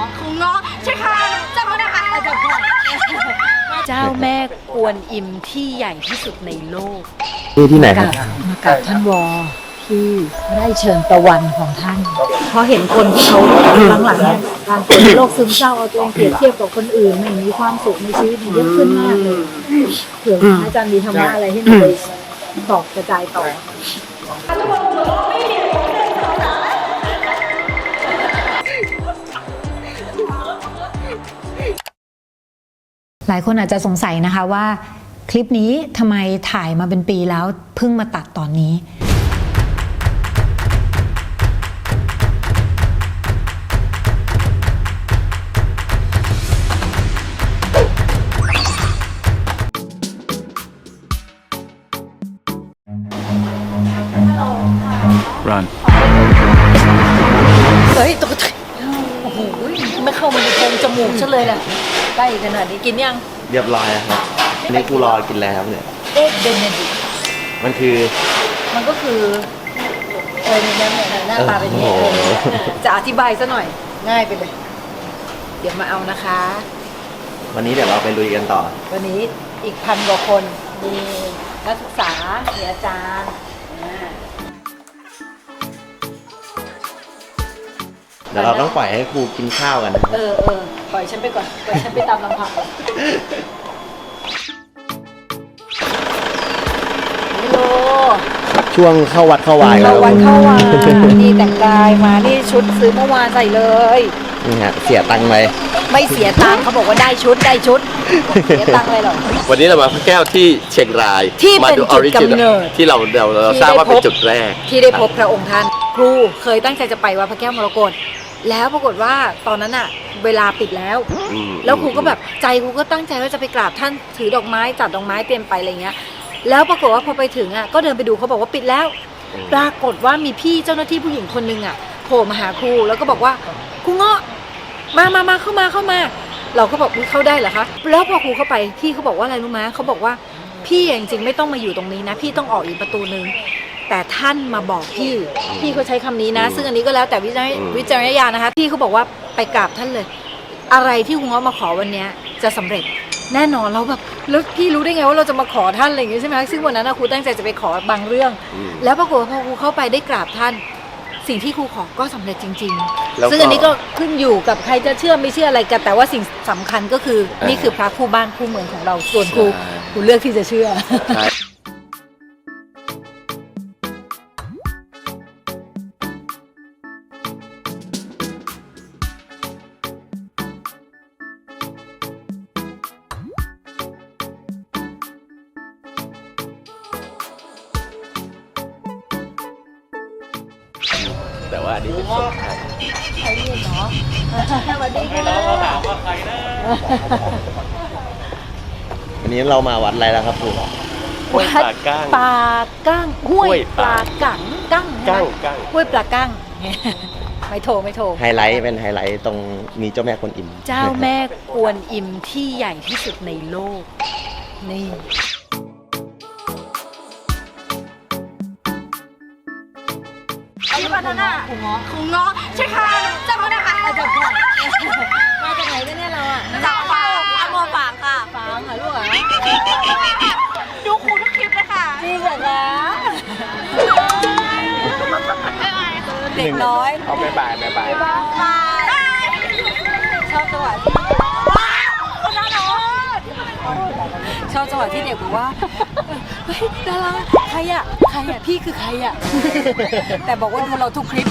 าะครูเงาะใช่ค่ะจำไม่ได้ค่ะจำก่อนเจ้าแม่กวนอิมที่ใหญ่ที่สุดในโลกที่ที่ไหนครับมากราบท่านวอที่ได้เชิญตะวันของท่านเพราะเห็นคนที่เขาหลังๆเนี่ยการเป็นโรคซึมเศร้าเอาตัวเองเปรียบเทียบกับคนอื่นไม่มีความสุขในชีวิตเยอะขึ้นมากเลยเผื่ออาจารย์มีธรรมะอะไรให้หนูไปบอกกระจายต่อ หลายคนอาจจะสงสัยนะคะว่า คลิปนี้ทำไมถ่ายมาเป็นปีแล้วเพิ่งมาตัดตอนนี้ Run. เฮ้ยตกใจโอ้โหไม่เข้ามาในโพรงจมูกฉันเลยนะ ใกล้ขนาดนี้กินยัง เรียบร้อยแล้วครับอันนี้กูรอกินแล้วครับเนี่ย เอ็กเบนเนดิกมันคือ มันก็คือเออเนี่ยเนี่ยหน้าตาเป็นอย่างนี้โอ้โหเออจะอธิบายซะหน่อยง่ายไปเลย เดี๋ยวมาเอานะคะ วันนี้เดี๋ยวเราไปลุยกันต่อ วันนี้อีกพันกว่าคนมีนักศึกษามีอาจารย์ ดี๋ยวเราต้องปล่อยให้ครูกินข้าวกันนะครับ เออเออปล่อยฉันไปก่อนปล่อยฉันไปตามลำพังก่อนฮัลโหลช่วงเข้าวัดเข้าวายเข้าวันคเข้ารับวันนี่แต่งกายมานี่ชุดซื้อเมื่อวานใส่เลย นี่ฮะเสียตังค์ไป ไม่เสียตังค์เขาบอกว่าได้ชุดได้ชุด เสียตังค์อะไรหรอกวันนี้เรามาพระแก้วที่เชียงรายที่มาเป็นดูจุด original กำเนิดที่เราเราเราที่ทราบว่าได้พบเป็นจุดแรกที่ได้พบพระองค์ท่าน ครูเคยตั้งใจจะไปวัดพระแก้วมรกต แล้วปรากฏว่าตอนนั้นอะเวลาปิดแล้ว อืมแล้วครูก็แบบใจครูก็ตั้งใจว่าจะไปกราบท่านถือดอกไม้จัดดอกไม้เตรียมไปอะไรเงี้ย แล้วปรากฏว่าพอไปถึงอะก็เดินไปดูเขาบอกว่าปิดแล้วปรากฏว่ามีพี่เจ้าหน้าที่ผู้หญิงคนหนึงอะโผล่มาหาครูแล้วก็บอกว่าครูเงาะมามามาเข้ามาเข้ามา เราก็บอกอุ๊ยเข้าได้เหรอคะแล้วพอครูเข้าไปพี่เขาบอกว่าอะไรรู้ไหมเขาบอกว่า พี่จริงๆไม่ต้องมาอยู่ตรงนี้นะ พี่ต้องออกอีกประตูนึงแต่ท่านมาบอกพี่ พี่เขาใช้คำนี้นะ ซึ่งอันนี้ก็แล้วแต่วิจารณวิจารณญาณนะคะพี่เขาบอกว่าไปกราบท่านเลย อะไรที่ครูเงาะมาขอวันเนี้ยจะสำเร็จแน่นอนเราแบบแล้วพี่รู้ได้ไงว่าเราจะมาขอท่านอะไรอย่างงี้ใช่ไหมซึ่งวันนั้นนะครูตั้งใจจะไปขอบางเรื่องแล้วปรากฏว่าพอครูเข้าไปได้กราบท่าน สิ่งที่ครูขอก็สำเร็จจริง แล้วก็ๆ ซึ่งอันนี้ก็ขึ้นอยู่กับใครจะเชื่อไม่เชื่ออะไรกันแต่ว่าสิ่งสำคัญก็คือ นี่คือพระคู่บ้านคู่เมืองของเราส่วนครูใช่ ครูเลือกที่จะเชื่อใช่แต่ว่าอันนี้เป็นสดไทยใครเรียนเนาะสวัสดีค่ะวัน นี้เรามาวัดอะไรแล้วครับครูห้วยปลาก้าง ปลาก้างห้วยห้วยปปลาลากังกั้งก้างใช่ไหมก้างห้วยปลาก้างไม่โทรไม่โทรไฮไลท์เป็นไฮไลท์ตรงมีเจ้าแม่คนอิมเจ้าแม่กวนอิมที่ใหญ่ที่สุดในโลก นี่อันนี้บานาน่าครูเงาะครูเงาะใช่ค่ะ น้อยเอาไปบ่ายไปบ่ายบายชอบจังหวะที่คนละน้องชอบจังหวะที่เด็กบอกว่าเฮ้ยดาราใครอะใครอะพี่คือใครอะแต่บอกว่าดูเราทุกคลิป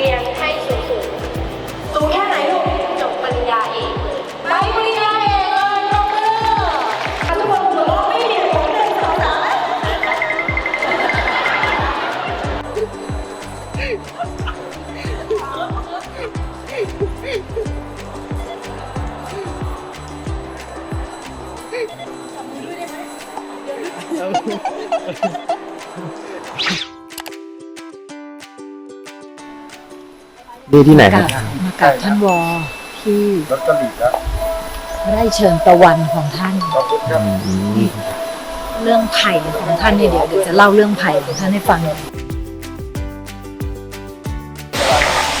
เรียนให้สูงสูงสูงแค่ไหนลูกจบปริญญาเอกไปปริญญาเอกเลยตบมือทุกคนหัวต้อะไม่เห็นผมเดินสองสาวจัมือด้วยได้ไหมากราบท่านวอที่ได้เชิญตะวันของท่านเรื่องไผ่ของท่านเนี่ยเดี๋ยวเดี๋ยวจะเล่าเรื่องไผ่ของท่านให้ฟัง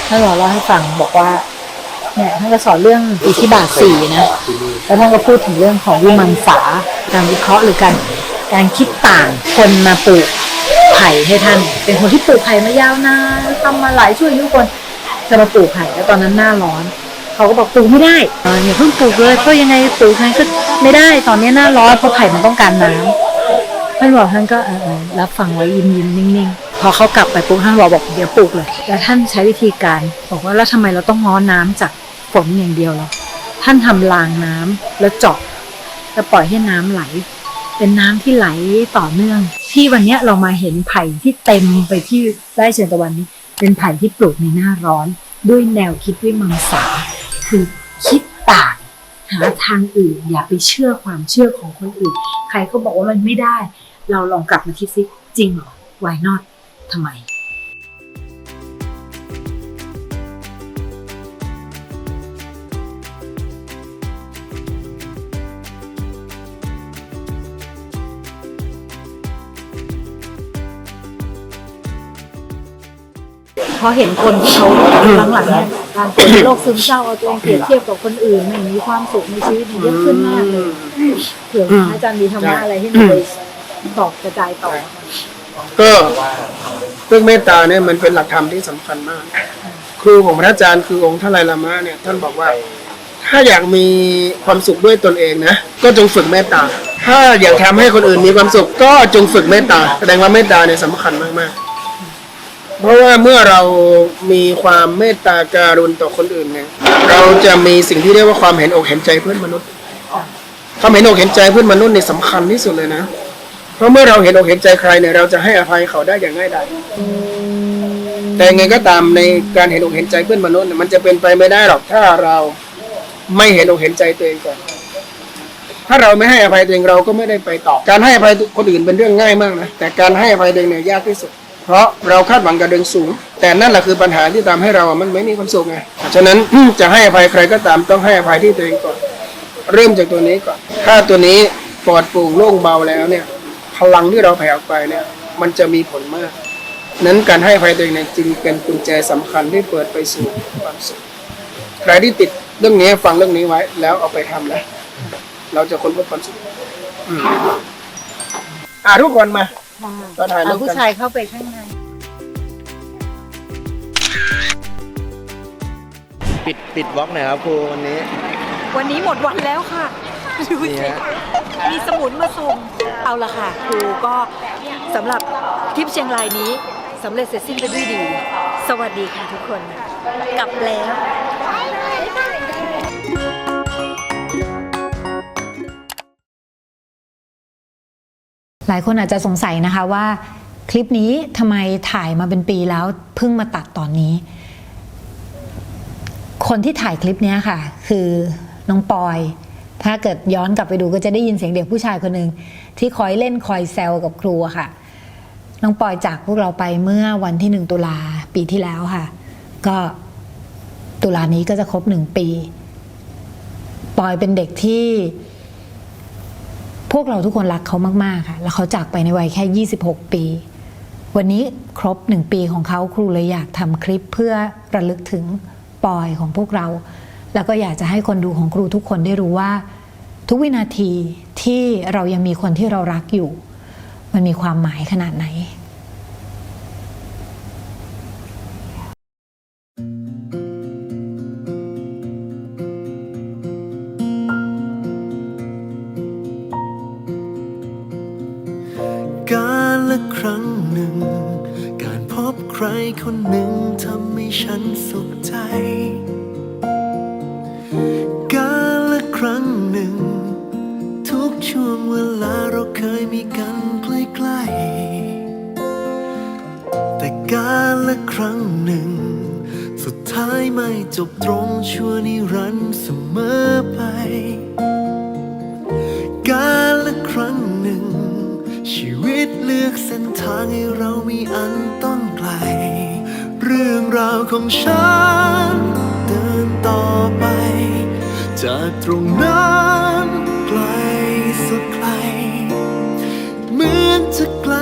ท่านรอเล่าให้ฟังบอกว่า เนี่ยท่านก็สอนเรื่องอิทธิบาทสี่นะ แล้วท่านก็พูดถึงเรื่องของวิมังสา การวิเคราะห์หรือการการคิดต่างคนมาปลูกไผ่ให้ท่าน เป็นคนที่ปลูกไผ่มายาวนานทำมาหลายชั่วอายุคน จะมาปลูกไผ่แล้วตอนนั้นหน้าร้อน เขาก็บอกปลูกไม่ได้อย่าเพิ่งปลูกเลยเพราะยังไงปลูกไงก็ไม่ได้ตอนนี้หน้าร้อนเพราะไผ่มันต้องการน้ำท่านบอกท่านก็รับฟังไว้ยิ้มยิ้มนิ่งๆ พอเขากลับไปปุ๊บท่านบอกบอกเดี๋ยวปลูกเลย แล้วท่านใช้วิธีการ บอกว่าแล้วทำไมเราต้องง้อน้ำจากฝนอย่างเดียวล่ะท่านทำรางน้ำแล้วเจาะแล้วปล่อยให้น้ำไหล เป็นน้ำที่ไหลต่อเนื่อง ที่วันนี้เรามาเห็นไผ่ที่เต็มไปที่ไร่เชิญตะวันนี้ เป็นไผ่ที่ปลูกในหน้าร้อน ด้วยแนวคิดวิมังสาคือคิดต่างหาทางอื่น อย่าไปเชื่อความเชื่อของคนอื่น ใครก็บอกว่ามันไม่ได้ เราลองกลับมาคิดซิจริงเหรอ why not ทำไม พราะเห็นคนที่เขาหลังๆเนี่ยการเป็นโรคซึมเศร้าเอาตัวเองเปรียบเทียบกับคนอื่นไม่มีความสุขในชีวิตมันเยอะขึ้นมากเลยเผื่ออาจารย์มีธรรมะอะไรให้หนูไปบอกกระจายต่อ ก็เรื่องเมตตาเนี่ยมันเป็นหลักธรรมที่สำคัญมาก ครูของพระอาจารย์คือองค์ทลายลามะเนี่ยท่านบอกว่า ถ้าอยากมีความสุขด้วยตนเองนะก็จงฝึกเมตตา ถ้าอยากทำให้คนอื่นมีความสุข ก็จงฝึกเมตตาแสดงว่าเมตตาเนี่ยสำคัญมากๆ เพราะว่าเมื่อเรามีความเมตตาการุณต่อคนอื่นเนี่ยเราจะมีสิ่งที่เรียกว่าความเห็นอกเห็นใจเพื่อนมนุษย์ความเห็นอกเห็นใจเพื่อนมนุษย์เนี่ยสำคัญที่สุดเลยนะ เพราะเมื่อเราเห็นอกเห็นใจใครเนี่ยเราจะให้อภัยเขาได้อย่างง่ายดายแต่ไงก็ตามในการเห็นอกเห็นใจเพื่อนมนุษย์เนี่ยมันจะเป็นไปไม่ได้หรอกถ้าเราไม่เห็นอกเห็นใจตัวเองก่อน ถ้าเราไม่ให้อภัยตัวเองเราก็ไม่ได้ไปต่อ การให้อภัยคนอื่นเป็นเรื่องง่ายมากนะแต่การให้อภัยตัวเองเนี่ยยากที่สุด เพราะเราคาดหวังกับเดินสูง แต่นั่นแหละคือปัญหาที่ทำให้เรามันไม่มีความสุขไงฉะนั้นจะให้อภัยใครก็ตามต้องให้อภัยที่ตัวเองก่อน เริ่มจากตัวนี้ก่อน ถ้าตัวนี้ปลอดโปร่งโล่งเบาแล้วเนี่ย พลังที่เราแผ่ออกไปเนี่ย มันจะมีผลมาก นั้นการให้อภัยตัวเองเนี่ยจึงเป็นกุญแจสำคัญที่เปิดไปสู่ความสุข ใครที่ติดเรื่องนี้ฟังเรื่องนี้ไว้ แล้วเอาไปทำนะเราจะค้นพบความสุขอืมอ่าทุกคนมา ก็ถ่ายรูเอาปผู้กันชายเข้าไปข้างใน ปิดปิดบล็อกหน่อยครับครูวันนี้วันนี้หมดวันแล้วค่ะดูนี่สิฮะมีสมุนมาส่ง เอาละค่ะ ครูก็สำหรับทริปเชียงรายนี้สำเร็จเสร็จสิ้นไปด้วยดี สวัสดีค่ะทุกคน กลับแล้ว หลายคนอาจจะสงสัยนะคะว่าคลิปนี้ทำไมถ่ายมาเป็นปีแล้วเพิ่งมาตัดตอนนี้ คนที่ถ่ายคลิปนี้ค่ะ คือน้องปอย ถ้าเกิดย้อนกลับไปดูก็จะได้ยินเสียงเด็กผู้ชายคนหนึ่งที่คอยเล่นคอยแซวกับครูค่ะ น้องปอยจากพวกเราไปเมื่อวันที่หนึ่งตุลาปีที่แล้วค่ะ ก็ตุลานี้ก็จะครบหนึ่งปี ปอยเป็นเด็กที่ พวกเราทุกคนรักเขามากๆค่ะ แล้วเขาจากไปในวัยแค่ 26 ปี วันนี้ครบหนึ่งปีของเขาครูเลยอยากทำคลิปเพื่อระลึกถึงปอยของพวกเรา แล้วก็อยากจะให้คนดูของครูทุกคนได้รู้ว่า ทุกวินาทีที่เรายังมีคนที่เรารักอยู่ มันมีความหมายขนาดไหน ใครคนหนึ่งทำให้ฉันสุขใจ การละครั้งหนึ่ง ทุกช่วงเวลาเราเคยมีกันใกล้ๆแต่การละครั้งหนึ่ง สุดท้ายไม่จบตรงชั่วนิรันดร์เสมอไป ชีวิตเลือกเส้นทางให้เรามีอันต้องไกล เรื่องราวของฉัน เดินต่อไป จากตรงนั้นไกลสุดไกล เหมือนจะไกล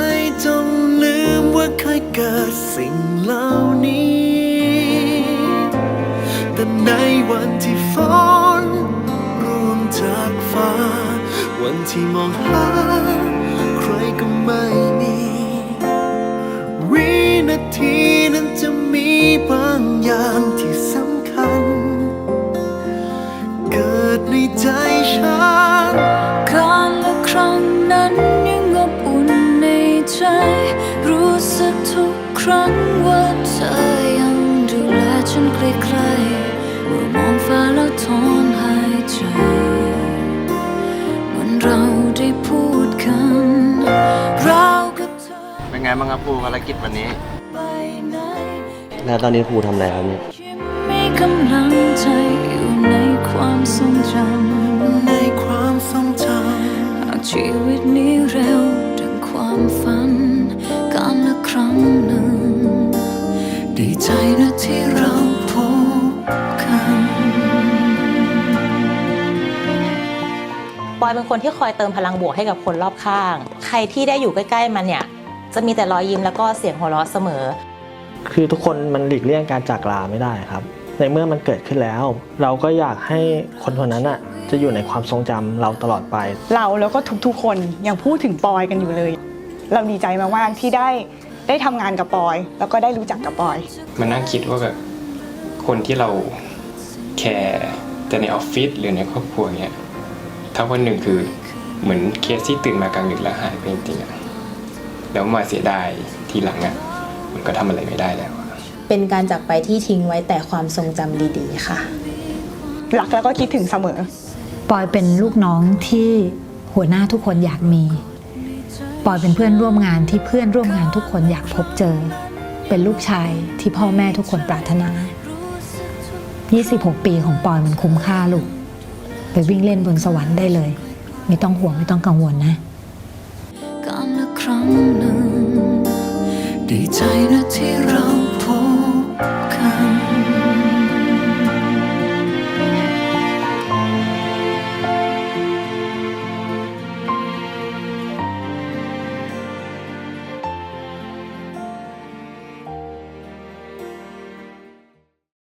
จนลืมว่าเคยเกิดสิ่งเหล่านี้ แต่ในวันที่ฝนร่วงจากฟ้า วันที่มองหา ใครก็ไม่มีวินาทีนั้นจะมีบางอย่างที่สำคัญ เกิดในใจฉันการละครั้งนั้นยังอบอุ่นในใจ รู้สึกทุกครั้งว่าเธอยังดูแลฉันใกล้ๆเมื่อมองฟ้าแล้วถอน ไงบ้างครับครูภารกิจวันนี้ไปไหนแล้วตอนนี้ครูทำอะไรครับเนี่ย ยิ้มมีกำลังใจอยู่ในความทรงจำในความทรงจหากชีวิตนี้เร็วดังความฝัน การละครั้งหนึ่ง ดีใจนะที่เราพบกัน ปอยเป็นคนที่คอยเติมพลังบวกให้กับคนรอบข้าง ใครที่ได้อยู่ใกล้ ๆ มันเนี่ย จะมีแต่รอยยิ้มแล้วก็เสียงหัวเราะเสมอ คือทุกคนมันหลีกเลี่ยงการจากลาไม่ได้ครับ ในเมื่อมันเกิดขึ้นแล้ว เราก็อยากให้คนคนนั้นอะจะอยู่ในความทรงจำเราตลอดไป เราแล้วก็ทุกๆคนยังพูดถึงปอยกันอยู่เลย เราดีใจมากๆที่ได้ได้ทำงานกับปอย แล้วก็ได้รู้จักกับปอย มานั่งคิดว่าแบบคนที่เราแคร์แต่ในออฟฟิศหรือในครอบครัวเนี้ยถ้าวันหนึ่งคือเหมือนเคสที่ตื่นมากลางดึกแล้วหายไปจริงๆอะ แล้วมาเสียดายทีหลังอะมันก็ทำอะไรไม่ได้แล้วอะเป็นการจากไปที่ทิ้งไว้แต่ความทรงจำดีๆค่ะ รักแล้วก็คิดถึงเสมอ ปอยเป็นลูกน้องที่หัวหน้าทุกคนอยากมี ปอยเป็นเพื่อนร่วมงานที่เพื่อนร่วมงานทุกคนอยากพบเจอ เป็นลูกชายที่พ่อแม่ทุกคนปรารถนา 26 ปีของปอยมันคุ้มค่าลูก ไปวิ่งเล่นบนสวรรค์ได้เลย ไม่ต้องห่วงไม่ต้องกังวลนะการละ ครั้งหนึ่งดีใจนะที่เรา